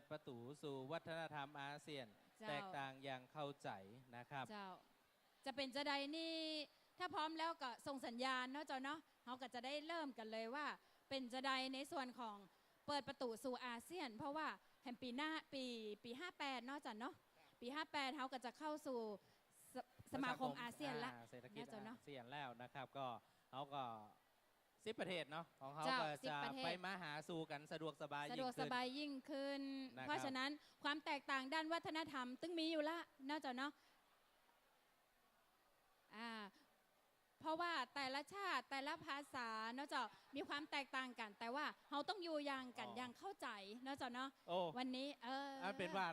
ดประตูสู่วัฒนธรรมอาเซียนเจ้าแตกต่างอย่างเข้าใจนะครับ เจ้า จะเป็นจะใดนี่ ถ้าพร้อมแล้วก็ส่งสัญญาณเนาะเจ้าเนาะเขาก็จะได้เริ่มกันเลยว่า เป็นจะใดในส่วนของเปิดประตูสู่อาเซียน เพราะว่าแห่งปีหน้าปีปี 58 เนาะจ้ะเนาะปี 58เขาก็จะเข้าสู่สสมาคมอาเซียนละอ่าเศรษฐกิจน่าจะเนอะอาเซียนแล้วนะครับก็เขาก็สิบประเทศเนาะของเขาเจ้าก็สิบจะประเทศไปมาหาสู่กันสะดวกสบายสะยิ่ดวงกสขึ้นบายยิ่งขึ้น นะครับเพราะฉะนั้นความแตกต่างด้านวัฒนธรรม ตึงมีอยู่ละเนอกจากเนาะอ่าเพราะว่าแต่ละชาติแต่ละภาษาเนอกจากมีความแตกต่างกัน แต่ว่าเราต้องอยู่อย่างกันอย่างเข้าใจเนอกจากเนาะโอ้วันนี้เออออันเป็นว่า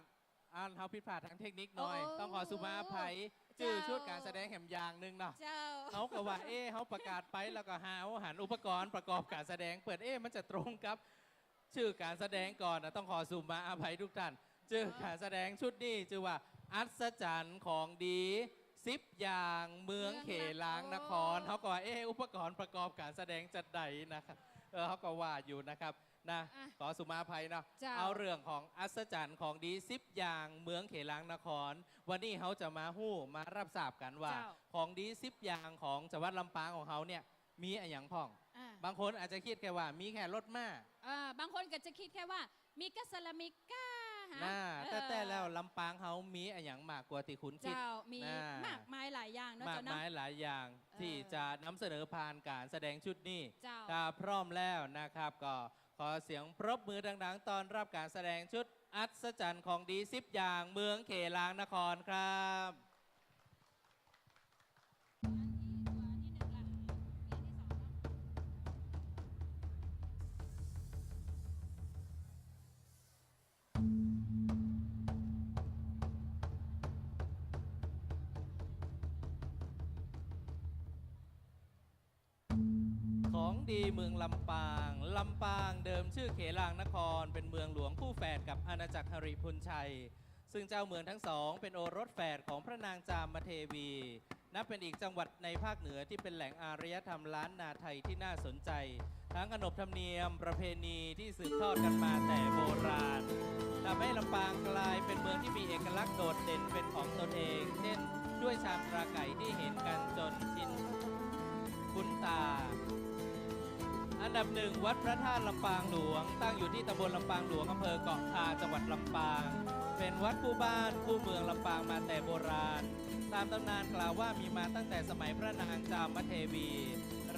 อันเขาผิดพลาดทางเทคนิคหน่อยโอ้ต้องขอสุภาพภัยเจ้าชื่อชุดการแสดงแหมยางหนึงเนาะเจ้าเขาก็ว่าเอ๊ะเขาประกาศไปแล้วก็หาเอาหันอุปกรณ์ประกอบการแสดงเปิดเอ๊ะมันจะตรงกับ ชื่อการแสดงก่อนนะต้องขอสุมาอภัยทุกท่าน ชื่อการแสดงชุดนี้ชื่อว่า อัศจรรย์ของดีสิบอย่างเมืองเขลางนครเขาก็ว่าเอ๊ะอุปกรณ์ประกอบการแสดงจัดใดนะครับเออเขาก็ว่าอยู่นะครับนะอะขอสุมาอภัยเนาะเจ้าเอาเรื่องของอัศจรรย์ของดีสิบอย่างเมืองเขลางนคร วันนี้เขาจะมาหู้มารับทราบกันว่าเจ้าของดีสิบอย่างของจังหวัดลำปางของเขาเนี่ยมีอะไรอย่างพ่องอ่าบางคนอาจจะคิดแค่ว่ามีแค่รถม้า อ่าบางคนก็จะคิดแค่ว่า มีกัสลามิก้าฮะน่าเออแต่แต่แล้วลำปางเขามีอะไรอย่างมากกว่าที่คุณคิดเจ้ามีน่ามมากมายหลายอย่างเนอะมากเจ้าเนาะมายหลายอย่างเออที่จะนำเสนอผ่านการแสดงชุดนี้เจ้า ถ้าพร้อมแล้วนะครับ ก็ขอเสียงปรบมือดังๆ ตอนรับการแสดงชุดอัศจรรย์ของดีสิบอย่างเมืองเขลางนครครับีเมืองลำปาง ลำปางเดิมชื่อเขลางนคร เป็นเมืองหลวงคู่แฝดกับอาณาจักรหริพุนชัย ซึ่งเจ้าเมืองทั้งสอง เป็นโอรสแฝดของพระนางจามเทวี นับเป็นอีกจังหวัดในภาคเหนือที่เป็นแหล่งอารยธรรมล้านนาไทยที่น่าสนใจ ทั้งขนบธรรมเนียมประเพณีที่สืบทอดกันมาแต่โบราณทำให้ลำปางกลายเป็นเมืองที่มีเอกลักษณ์โดดเด่นเป็นของตนเอง เช่น ด้วยชามตราไก่ที่เดับหนึ่งวัดพระธาตุลำปางหลวง ตั้งอยู่ที่ตำบลลำปางหลวงอำเภอเกาะคาจังหวัดลำปาง เป็นวัดคู่บ้านคู่เมืองลำปางมาแต่โบราณ ตามตำนานกล่าวว่ามีมาตั้งแต่สมัยพระนางจามเทวี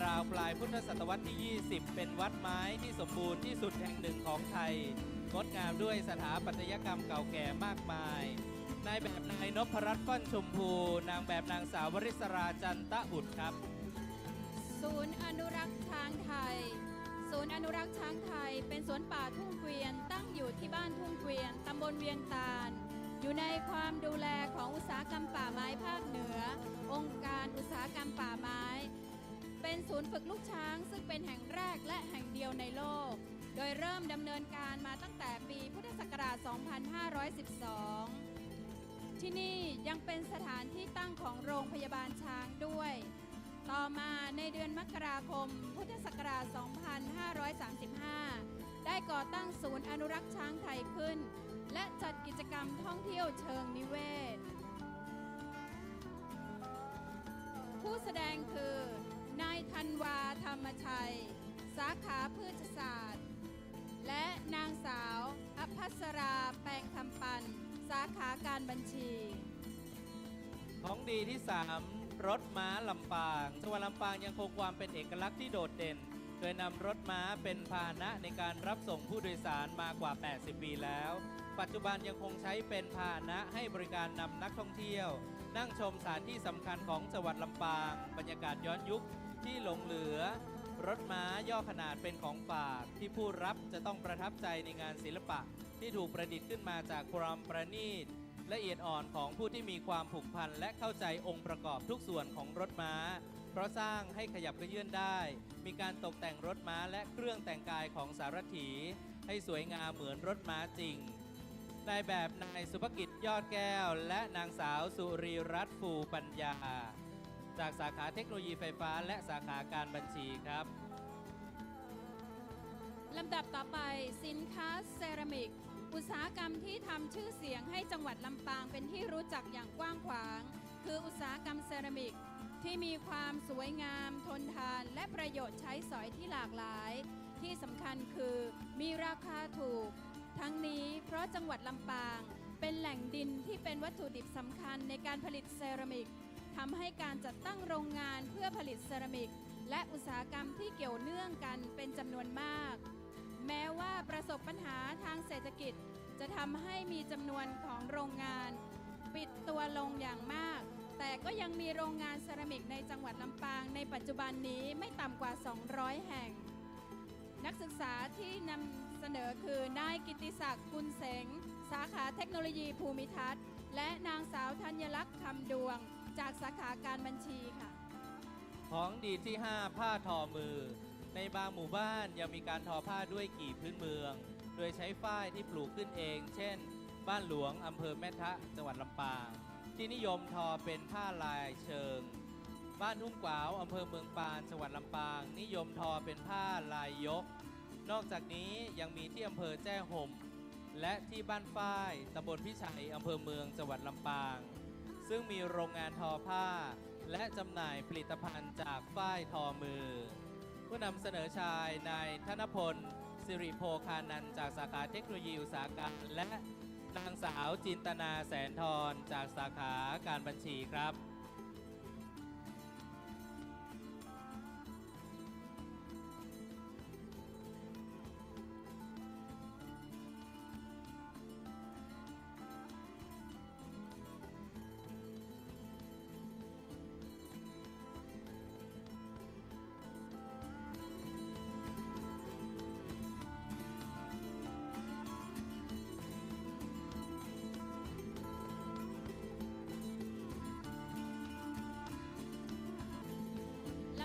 ราวปลายพุทธศตวรรษที่ 20 เป็นวัดไม้ที่สมบูรณ์ที่สุดแห่งหนึ่งของไทย งดงามด้วยสถาปัตยกรรมเก่าแก่มากมายนายแบบนายนพรัตน์ก้อนชมพู นางแบบนางสาววริศราจันตะอุดครับ ศูนย์อนุรักษ์ช้างไทย ศูนย์อนุรักษ์ช้างไทย เป็นสวนป่าทุ่งเกวียน ตั้งอยู่ที่บ้านทุ่งเกวียน ตำบลเวียงตาล อยู่ในความดูแลของอุตสาหกรรมป่าไม้ภาคเหนือ องค์การอุตสาหกรรมป่าไม้ เป็นศูนย์ฝึกลูกช้าง ซึ่งเป็นแห่งแรกและแห่งเดียวในโลก โดยเริ่มดำเนินการมาตั้งแต่ปีพุทธศักราช 2512 ที่นี่ยังเป็นสถานที่ตั้งของโรงพยาบาลช้างด้วย ต่อมาในเดือนมกราคม พุทธศักราช 2535 ได้ก่อตั้งศูนย์อนุรักษ์ช้างไทยขึ้น และจัดกิจกรรมท่องเที่ยวเชิงนิเวศ ผู้แสดงคือ นายธันวาธรรมชัย สาขาพืชศาสตร์ และนางสาวอภัสราแปลงคำปัน สาขาการบัญชี ของดีที่ 3 รถม้าลำปางจังหวัดลำปางยังคงความเป็นเอกลักษณ์ที่โดดเด่น โดยนำรถม้าเป็นพาหนะในการรับส่งผู้โดยสารมากว่า 80 ปีแล้ว ปัจจุบันยังคงใช้เป็นพาหนะให้บริการนำนักท่องเที่ยว นั่งชมสถานที่สำคัญของจังหวัดลำปาง บรรยากาศย้อนยุคที่หลงเหลือ รถม้าย่อขนาดเป็นของฝากที่ผู้รับจะต้องประทับใจในงานศิลปะ ที่ถูกประดิษฐ์ขึ้นมาจากความประณีต ละเอียดอ่อนของผู้ที่มีความผูกพันและเข้าใจองค์ประกอบทุกส่วนของรถม้า เพราะสร้างให้ขยับเยื่อนได้ มีการตกแต่งรถม้าและเครื่องแต่งกายของสารถี ให้สวยงามเหมือนรถม้าจริงนายแบบนายสุภกิจยอดแก้ว และนางสาวสุรีรัตน์ฟูปัญญา จากสาขาเทคโนโลยีไฟฟ้าและสาขาการบัญชีครับลำดับต่อไปสินค้าเซรามิก อุตสาหกรรมที่ทำชื่อเสียงให้จังหวัดลำปางเป็นที่รู้จักอย่างกว้างขวาง คืออุตสาหกรรมเซรามิก ที่มีความสวยงาม ทนทาน และประโยชน์ใช้สอยที่หลากหลาย ที่สำคัญคือมีราคาถูก ทั้งนี้เพราะจังหวัดลำปางเป็นแหล่งดินที่เป็นวัตถุดิบสำคัญในการผลิตเซรามิกทำให้การจัดตั้งโรงงานเพื่อผลิตเซรามิก และอุตสาหกรรมที่เกี่ยวเนื่องกันเป็นจำนวนมาก แม้ว่าประสบปัญหาทางเศรษฐกิจ จะทำให้มีจำนวนของโรงงาน ปิดตัวลงอย่างมาก แต่ก็ยังมีโรงงานเซรามิกในจังหวัดลำปาง ในปัจจุบันนี้ไม่ต่ำกว่า 200 แห่ง นักศึกษาที่นำเสนอคือนายกิติศักดิ์กุลเสง สาขาเทคโนโลยีภูมิทัศน์ และนางสาวธัญลักษณ์คำดวง จากสาขาการบัญชีค่ะ ของดีที่ 5 ผ้าทอมือ ในบางหมู่บ้านยังมีการทอผ้าด้วยกี่พื้นเมือง โดยใช้ฝ้ายที่ปลูกขึ้นเอง เช่น บ้านหลวงอำเภอแม่ทะจังหวัดลำปาง ที่นิยมทอเป็นผ้าลายเชิง บ้านทุ่งกวาวอำเภอเมืองปานจังหวัดลำปาง นิยมทอเป็นผ้าลายยก นอกจากนี้ยังมีที่อำเภอแจ้ห่มและที่บ้านฝ้ายตำบลพิชัยอำเภอเมืองจังหวัดลำปาง ซึ่งมีโรงงานทอผ้า และจำหน่ายผลิตภัณฑ์จากฝ้ายทอมือ ผู้นำเสนอชายนายธนพล สิริโพคานันจากสาขาเทคโนโลยีอุตสาหกรรม และนางสาวจินตนาแสนทรจากสาขาการบัญชีครับ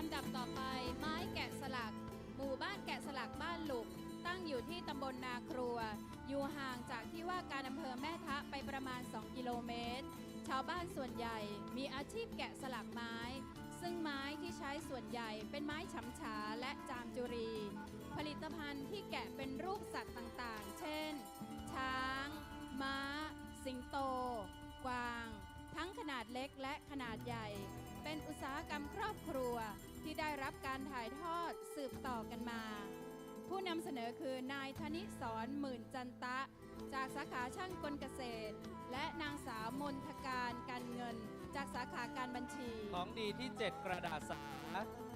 ำดับต่อไปไม้แกะสลัก หมู่บ้านแกะสลักบ้านหลุก ตั้งอยู่ที่ตำบลนาครัว อยู่ห่างจากที่ว่าการอำเภอแม่ทะไปประมาณ 2 กิโลเมตร ชาวบ้านส่วนใหญ่มีอาชีพแกะสลักไม้ ซึ่งไม้ที่ใช้ส่วนใหญ่เป็นไม้ฉำฉาและจามจุรี ผลิตภัณฑ์ที่แกะเป็นรูปสัตว์ต่างๆ เช่น ช้าง ม้า สิงโต กวาง ทั้งขนาดเล็กและขนาดใหญ่เป็นอุตสาหกรรมครอบครัว ที่ได้รับการถ่ายทอดสืบต่อกันมา ผู้นำเสนอคือนายธนิสรหมื่นจันตะ จากสาขาช่างกลเกษตร และนางสาวมนทการการเงิน จากสาขาการบัญชี ของดีที่ 7 กระดาษสา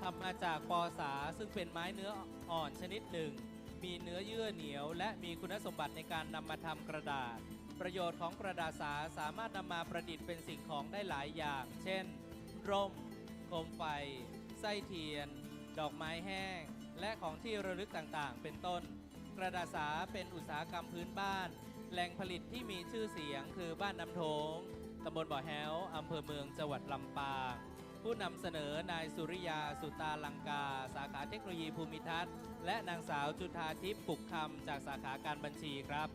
ทำมาจากปอสาซึ่งเป็นไม้เนื้ออ่อนชนิดหนึ่ง มีเนื้อเยื่อเหนียว และมีคุณสมบัติในการนำมาทำกระดาษ ประโยชน์ของกระดาษสาสามารถนำมาประดิษฐ์เป็นสิ่งของได้หลายอย่าง เช่น ร่มโคมไฟ ไส้เทียน ดอกไม้แห้ง และของที่ระลึกต่างๆ เป็นต้น กระดาษสาเป็นอุตสาหกรรมพื้นบ้าน แหล่งผลิตที่มีชื่อเสียงคือบ้านน้ำโทงตำบลบ่อแฮวอำเภอเมืองจังหวัดลำปางผู้นำเสนอนายสุริยาสุตาลังกา สาขาเทคโนโลยีภูมิทัศน์ และนางสาวจุธาทิพย์ปุกคำจากสาขาการบัญชีครับ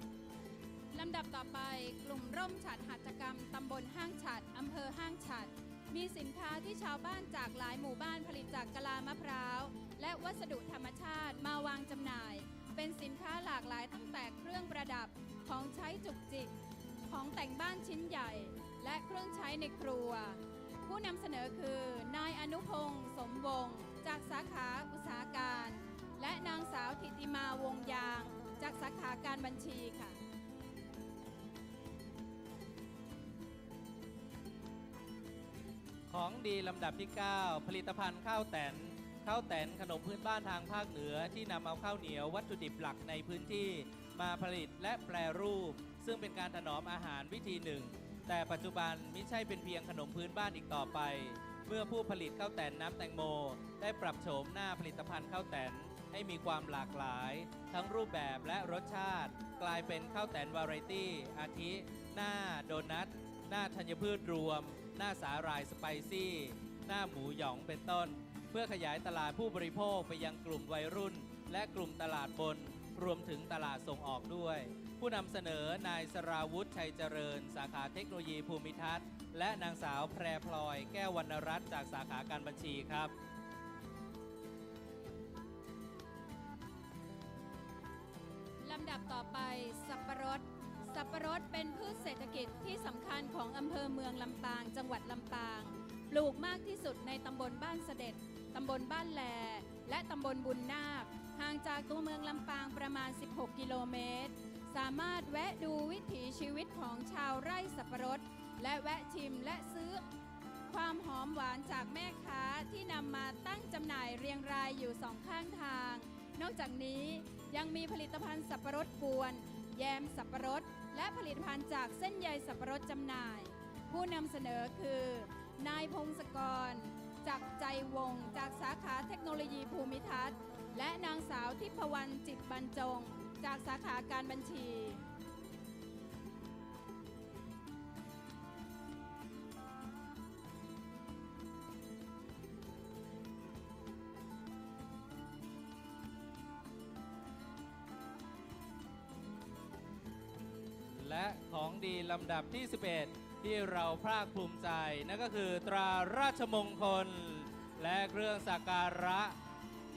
ลำดับต่อไปกลุ่มร่มฉัดหัตถกรรมตำบลห้างฉัดอำเภอห้างฉัด มีสินค้าที่ชาวบ้านจากหลายหมู่บ้านผลิตจากกะลามะพร้าว และวัสดุธรรมชาติมาวางจำหน่าย เป็นสินค้าหลากหลายตั้งแต่เครื่องประดับของใช้จุกจิก ของแต่งบ้านชิ้นใหญ่ และเครื่องใช้ในครัว ผู้นำเสนอคือนายอนุพงศ์สมวงศ์จากสาขาอุตสาหการ และนางสาวธิติมาวงยาง จากสาขาการบัญชีค่ะ ของดีลำดับที่ 9 ผลิตภัณฑ์ข้าวแตนข้าวแตนขนมพื้นบ้านทางภาคเหนือ ที่นำเอาข้าวเหนียววัตถุดิบหลักในพื้นที่มาผลิตและแปรรูป ซึ่งเป็นการถนอมอาหารวิธีหนึ่ง แต่ปัจจุบันมิใช่เป็นเพียงขนมพื้นบ้านอีกต่อไป เมื่อผู้ผลิตข้าวแตนน้ำแตงโม ได้ปรับโฉมหน้าผลิตภัณฑ์ข้าวแตนให้มีความหลากหลาย ทั้งรูปแบบและรสชาติ กลายเป็นข้าวแตนวาไรตี้อาทิ หน้าโดนัท หน้าธัญพืชรวม หน้าสาหร่ายสไปซี่ หน้าหมูหยองเป็นต้น เพื่อขยายตลาดผู้บริโภคไปยังกลุ่มวัยรุ่น และกลุ่มตลาดบน รวมถึงตลาดส่งออกด้วย ผู้นำเสนอนายสราวุธชัยเจริญ สาขาเทคโนโลยีภูมิทัศน์ และนางสาวแพรพลอย แก้ววรรณรัตน์จากสาขาการบัญชีครับลำดับต่อไปสับปะรด สับปะรดเป็นพืชเศรษฐกิจที่สำคัญของอำเภอเมืองลำปาง จังหวัดลำปาง ปลูกมากที่สุดในตำบลบ้านเสด็จตำบลบ้านแล และตำบลบุญนาค ห่างจากตัวเมืองลำปางประมาณ 16 กิโลเมตร สามารถแวะดูวิถีชีวิตของชาวไร่สับปะรด และแวะชิมและซื้อ ความหอมหวานจากแม่ค้าที่นำมาตั้งจำหน่ายเรียงรายอยู่สองข้างทาง นอกจากนี้ยังมีผลิตภัณฑ์สับปะรดกวน แยมสับปะรด และผลิตภัณฑ์จากเส้นใยสับปะรดจำหน่าย ผู้นำเสนอคือ นายพงศกร จากใจวง จากสาขาเทคโนโลยีภูมิทัศน์ และนางสาวทิพวรรณจิตบรรจง จากสาขาการบัญชี ของดีลำดับที่ 11 ที่เราภาคภูมิใจ นั่นก็คือตราราชมงคล และเครื่องสักการะ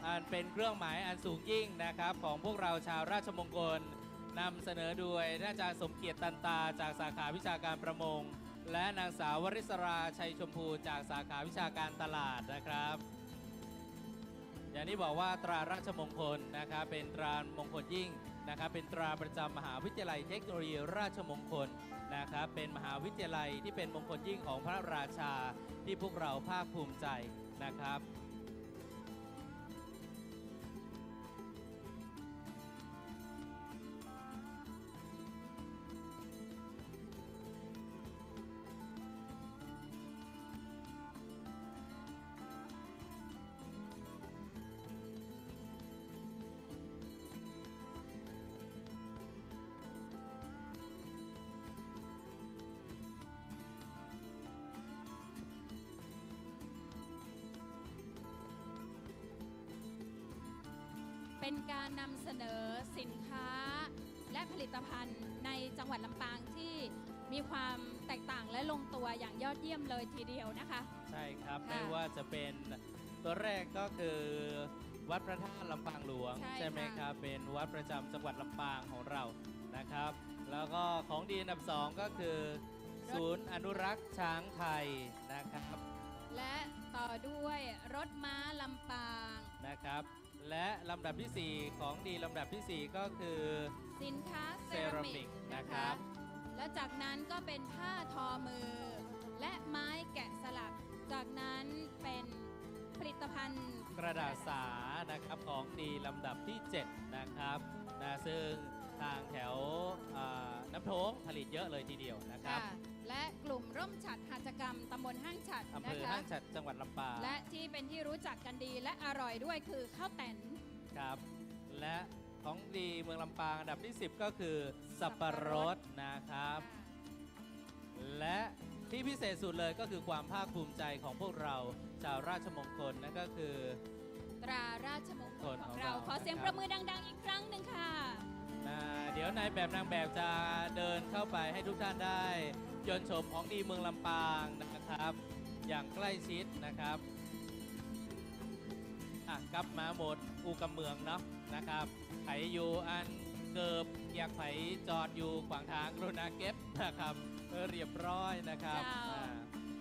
อันเป็นเครื่องหมายอันสูงยิ่งนะครับ ของพวกเราชาวราชมงคลนำเสนอโดยท่านอาจารย์สมเกียรติตันตา จากสาขาวิชาการประมง และนางสาววริศราชัยชมพูจากสาขาวิชาการตลาดนะครับอย่างที่บอกว่าตราราชมงคลนะครับเป็นตรามงคลยิ่ง นะครับเป็นตราประจำมหาวิทยาลัยเทคโนโลยีราชมงคลนะครับเป็นมหาวิทยาลัยที่เป็นมงคลยิ่งของพระราชาที่พวกเราภาคภูมิใจนะครับ เป็นการนำเสนอสินค้าและผลิตภัณฑ์ในจังหวัดลำปางที่มีความแตกต่างและลงตัวอย่างยอดเยี่ยมเลยทีเดียวนะคะ ใช่ครับ ค่ะไม่ว่าจะเป็นตัวแรกก็คือวัดพระธาตุลำปางหลวงใช่ไหมค่ะ ครับ เป็นวัดประจำจังหวัดลำปางของเรานะครับ แล้วก็ของดีอันดับสองก็คือ ศูนย์อนุรักษ์ช้างไทยนะครับและต่อด้วยรถม้าลำปาง นะครับ และลำดับที่ 4 ของดีลำดับทีสี่4 ก็คือ สินค้าเซเซรารามิมิกกนะนะครัคะบแล้วจากนั้นก็เป็นผ้าทอมือ และไม้แกะสลัก จากนั้นเป็นผลิตภัณฑ์กระดาษสานะครับของดีลำดับที่ 7 นะครับนะซึ่งทางแถวอ่าน้ำโท้งผลิตเยอะเลยทีเดียวนะครับ ค่ะ และกลุ่มร่มฉัดหัตถกรรมตำบลห้างฉัดอำเภนะอคะห้างฉัดจังหวัดลำปางและที่เป็นที่รู้จักกันดีและอร่อยด้วยคือข้าวแตน ครับ และของดีเมืองลำปางอันดับที่ 10 ก็คือสับปะรดนะครับ และที่พิเศษสุดเลยก็คือความภาคภูมิใจของพวกเราชาวราชมงคลนั่นก็คือ ตราราชมงคลของเรา ของเราขอเสียงนะคปรัรบบมือดัง ๆ อีกครั้งหนึ่งค่ะนะเดี๋ยวนายแบบนางแบบจะเดินเข้าไปให้ทุกท่านได้ ยนต์ชมของดีเมืองลำปางนะครับ อย่างใกล้ชิดนะครับอะกลับมาหมดอูกำเมืองเนาะนะครับไผอยู่อันเกิบอยากไผจอดอยู่ขวางทางกรุณาเก็บนะครับเออเรียบร้อยนะครับเจ้าอ่า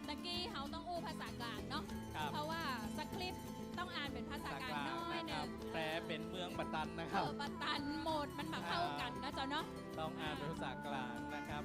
ตะกี้เขาต้องอู้ภาษากลางเนาะครับเพราะว่าสคริปต์ต้องอ่านเป็นภาษากลางน้อยหนะครันึ่บงแปลเป็นเมืองปัตตันนะคเอรับอปะตันโหมดมันมาเข้ากันนะเจ้าเนาะต้องอ่านเป็นภาษากลางนะครับ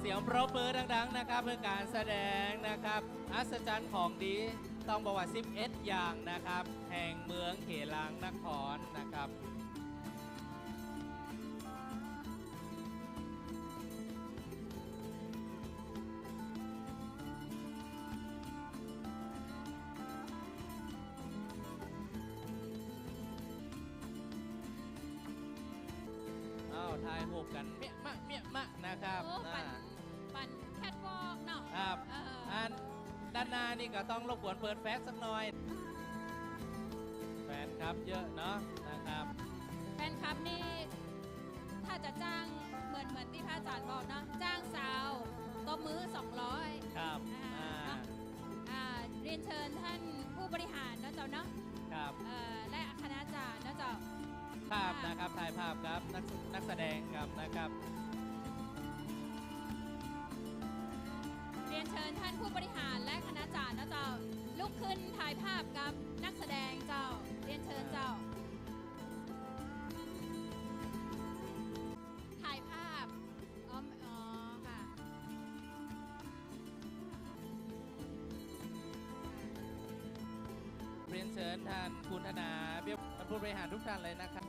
เสียงปรบมือดัง ๆ นะครับ เพื่อการแสดงนะครับ อัศจรรย์ของดีต้องบอกว่า11อย่างนะครับ แห่งเมืองเขลางนครนะครับอ้าวถ่ายรูปกันเมียานหน้านี่ก็ต้องรบกวนเปิดแฟกสักหน่อย แฟนครับเยอะเนาะนะครับแฟนคลับนี่ถ้าจะจ้างเหมือนเหมือนที่พระอาจารย์บอกเนาะจ้างสาวตบมือ 200ครับอ่าอ่าอ่าเรียนเชิญท่านผู้บริหารนะเจ้าเนาะครับเอ่อและคณาจารย์นะเจ้าภาพนะครับถ่ายภาพครับนักนักแสดงครับนะครับ เรียนเชิญท่านผู้บริหารและคณาจารย์ นะเจ้า ลุกขึ้นถ่ายภาพกับนักแสดงเจ้า เรียนเชิญเจ้า ถ่ายภาพอ๋ออ๋อค่ะ เรียนเชิญท่านคุณธนาเบี้ยท่านผู้บริหารทุกท่านเลยนะครับ